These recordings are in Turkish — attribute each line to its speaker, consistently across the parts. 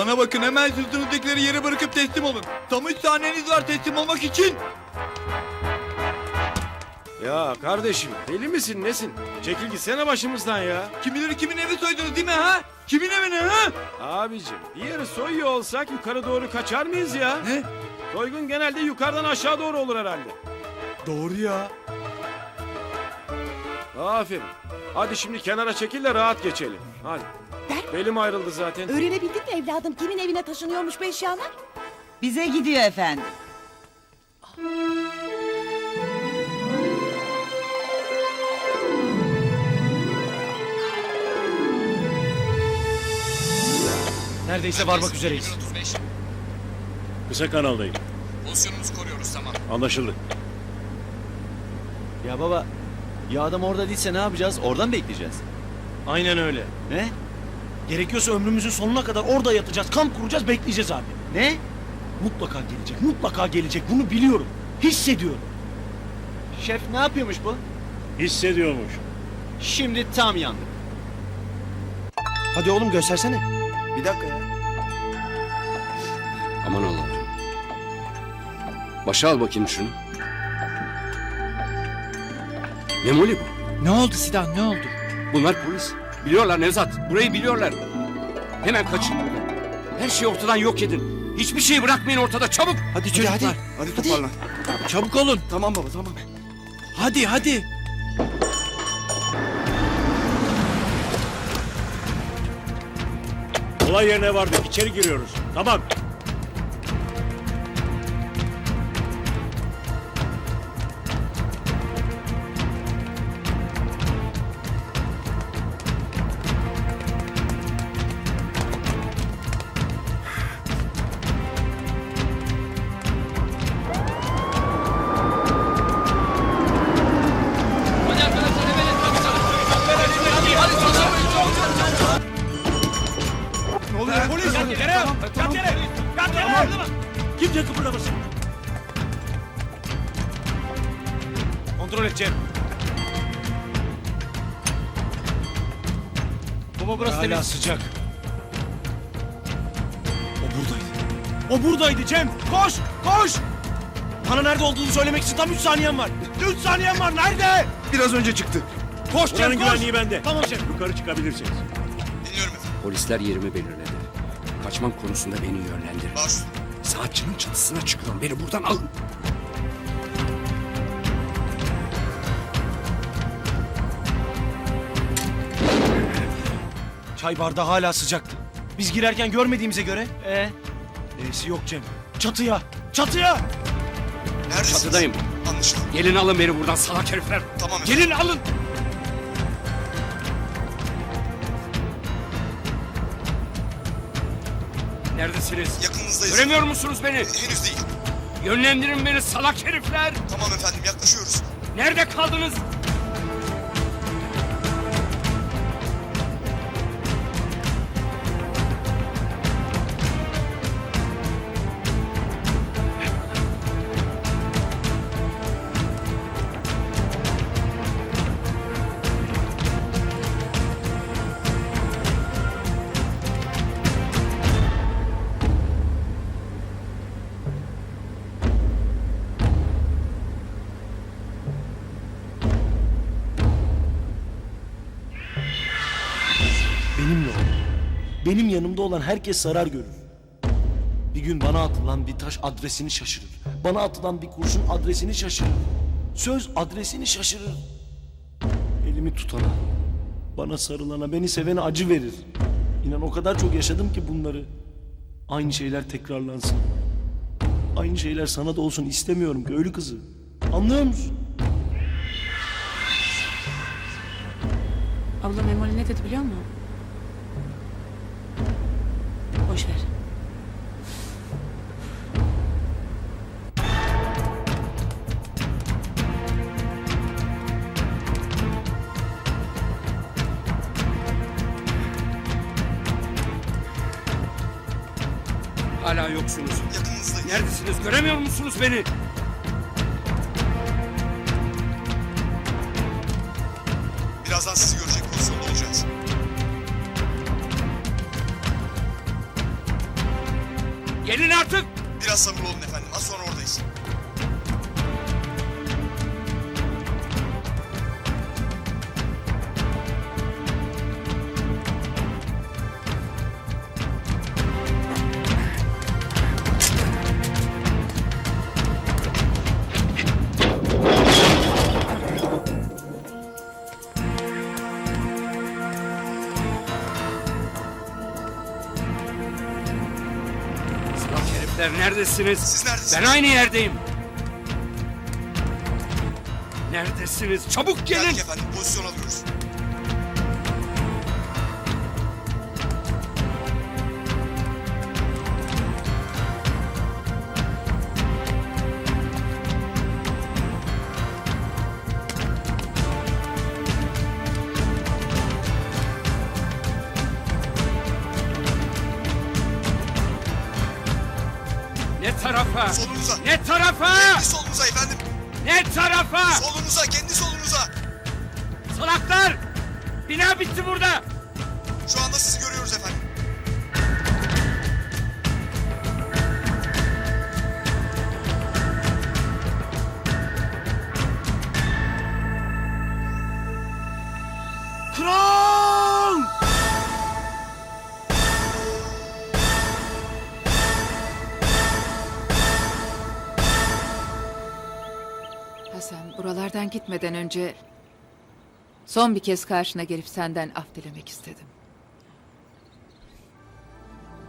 Speaker 1: Bana bakın hemen sırtınızdakileri yere bırakıp teslim olun. Tam üç saniyeniz var teslim olmak için.
Speaker 2: Ya kardeşim deli misin nesin? Çekil gitsene başımızdan ya.
Speaker 1: Kim bilir kimin evi soydunuz değil mi ha? Kimin evini ha?
Speaker 2: Abicim bir yeri soyuyor olsak yukarı doğru kaçar mıyız ya?
Speaker 1: Ne?
Speaker 2: Soygun genelde yukarıdan aşağı doğru olur herhalde.
Speaker 1: Doğru ya.
Speaker 2: Aferin. Hadi şimdi kenara çekil de rahat geçelim. Hadi.
Speaker 3: Der-
Speaker 2: Belim ayrıldı zaten.
Speaker 3: Öğrenebildin mi evladım kimin evine taşınıyormuş bu eşyalar?
Speaker 4: Bize gidiyor efendim.
Speaker 5: Neredeyse varmak üzereyiz.
Speaker 6: Kısa kanaldayım.
Speaker 7: Pozisyonumuzu koruyoruz tamam.
Speaker 6: Anlaşıldı.
Speaker 5: Ya baba, ya adam orada değilse ne yapacağız? Oradan mı bekleyeceğiz?
Speaker 8: Aynen öyle.
Speaker 5: Ne?
Speaker 8: Gerekiyorsa ömrümüzün sonuna kadar orada yatacağız, kamp kuracağız, bekleyeceğiz abi.
Speaker 5: Ne?
Speaker 8: Mutlaka gelecek, mutlaka gelecek. Bunu biliyorum. Hissediyorum.
Speaker 5: Şef ne yapıyormuş bu?
Speaker 6: Hissediyormuş.
Speaker 5: Şimdi tam yandık. Hadi oğlum göstersene.
Speaker 1: Bir dakika ya.
Speaker 7: Aman Allah'ım. Başa al bakayım şunu. Memoli bu.
Speaker 1: Ne oldu Sinan ne oldu?
Speaker 7: Bunlar polis. Biliyorlar Nevzat. Burayı biliyorlar. Hemen kaçın buradan. Her şeyi ortadan yok edin. Hiçbir şeyi bırakmayın ortada çabuk.
Speaker 1: Hadi çocuklar. Hadi, toparlan.
Speaker 5: Çabuk olun.
Speaker 1: Tamam baba tamam.
Speaker 5: Hadi hadi.
Speaker 6: Olay yerine vardık. İçeri giriyoruz. Tamam.
Speaker 8: Yere! Yat yere! Yat yere! Kimse kıpırdamasın. Kontrol edeceğim. Baba burası Hala temiz. sıcak. O buradaydı. O buradaydı Cem. Koş! Koş! Bana nerede olduğunu söylemek için tam 3 saniyen var. 3 saniyen var. Nerede?
Speaker 1: Biraz önce çıktı.
Speaker 8: Koş Cem
Speaker 6: Buranın
Speaker 8: koş!
Speaker 6: güvenliği bende.
Speaker 8: Tamam Cem.
Speaker 6: Yukarı çıkabilirsiniz.
Speaker 7: Polisler yerimi belirledi. Kaçmam konusunda beni yönlendirin. Saatçının çatısına çıkıyorum. Beni buradan alın.
Speaker 8: Çay bardağı hala sıcaktı. Biz girerken görmediğimize göre... Ee? E'si yok Cem. Çatıya! Çatıya!
Speaker 7: Çatıdayım. Anlaşıldı. Gelin alın beni buradan salak herifler. Tamam Gelin alın. Neredesiniz?
Speaker 9: Yakınınızdayız.
Speaker 7: Göremiyor musunuz beni?
Speaker 9: Henüz değil.
Speaker 7: Yönlendirin beni salak herifler.
Speaker 9: Tamam efendim yaklaşıyoruz.
Speaker 7: Nerede kaldınız?
Speaker 8: Benim yanımda olan herkes zarar görür. Bir gün bana atılan bir taş adresini şaşırır. Bana atılan bir kurşun adresini şaşırır. Söz adresini şaşırır. Elimi tutana, bana sarılana, beni sevene acı verir. İnan o kadar çok yaşadım ki bunları. Aynı şeyler tekrarlansın. Aynı şeyler sana da olsun istemiyorum köylü kızı. Anlıyor musun?
Speaker 10: Abla Memoli ne dedi biliyor musun? Boş ver.
Speaker 7: Hala yoksunuz.
Speaker 9: Yakınınızdayız.
Speaker 7: Neredesiniz? Göremiyor musunuz beni?
Speaker 9: Birazdan sizi görecek pozisyonda olacağız.
Speaker 7: Gelin artık.
Speaker 9: Biraz sabırlı olun efendim.
Speaker 7: Neredesiniz?
Speaker 9: Siz neredesiniz?
Speaker 7: Ben aynı yerdeyim. Neredesiniz? Çabuk gelin.
Speaker 9: Geldik efendim. Pozisyon alıyoruz.
Speaker 7: Tarafa?
Speaker 9: Solunuza.
Speaker 7: Ne tarafa?
Speaker 9: Kendi solunuza efendim.
Speaker 7: Ne tarafa?
Speaker 9: Solunuza. Kendi solunuza.
Speaker 7: Salaklar! Bina bitti burada.
Speaker 9: Şu anda sizi görüyoruz efendim.
Speaker 7: Kral!
Speaker 10: Hasan buralardan gitmeden önce son bir kez karşına gelip senden af dilemek istedim.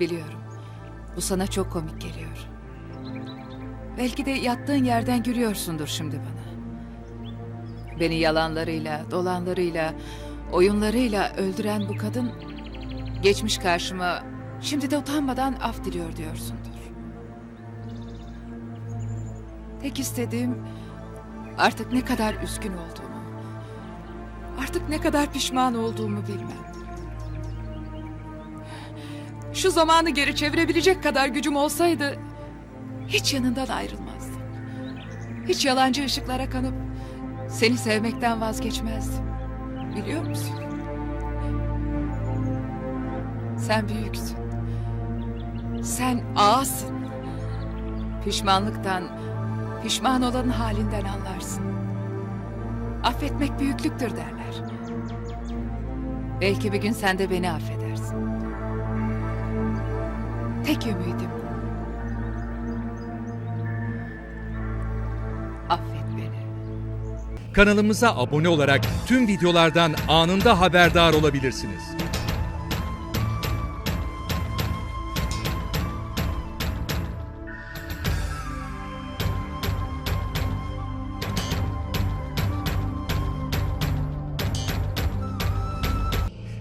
Speaker 10: Biliyorum. Bu sana çok komik geliyor. Belki de yattığın yerden gülüyorsundur şimdi bana. Beni yalanlarıyla, dolanlarıyla, oyunlarıyla öldüren bu kadın geçmiş karşıma şimdi de utanmadan af diliyor diyorsundur. Tek istediğim artık ne kadar üzgün olduğumu, artık ne kadar pişman olduğumu bilmem. Şu zamanı geri çevirebilecek kadar gücüm olsaydı hiç yanından ayrılmazdım. Hiç yalancı ışıklara kanıp seni sevmekten vazgeçmezdim. Biliyor musun? Sen büyüksün. Sen ağasın. Pişmanlıktan, pişman olanın halinden anlarsın. Affetmek büyüklüktür derler. Belki bir gün sen de beni affedersin. Tek ümidim. Affet beni.
Speaker 11: Kanalımıza abone olarak tüm videolardan anında haberdar olabilirsiniz.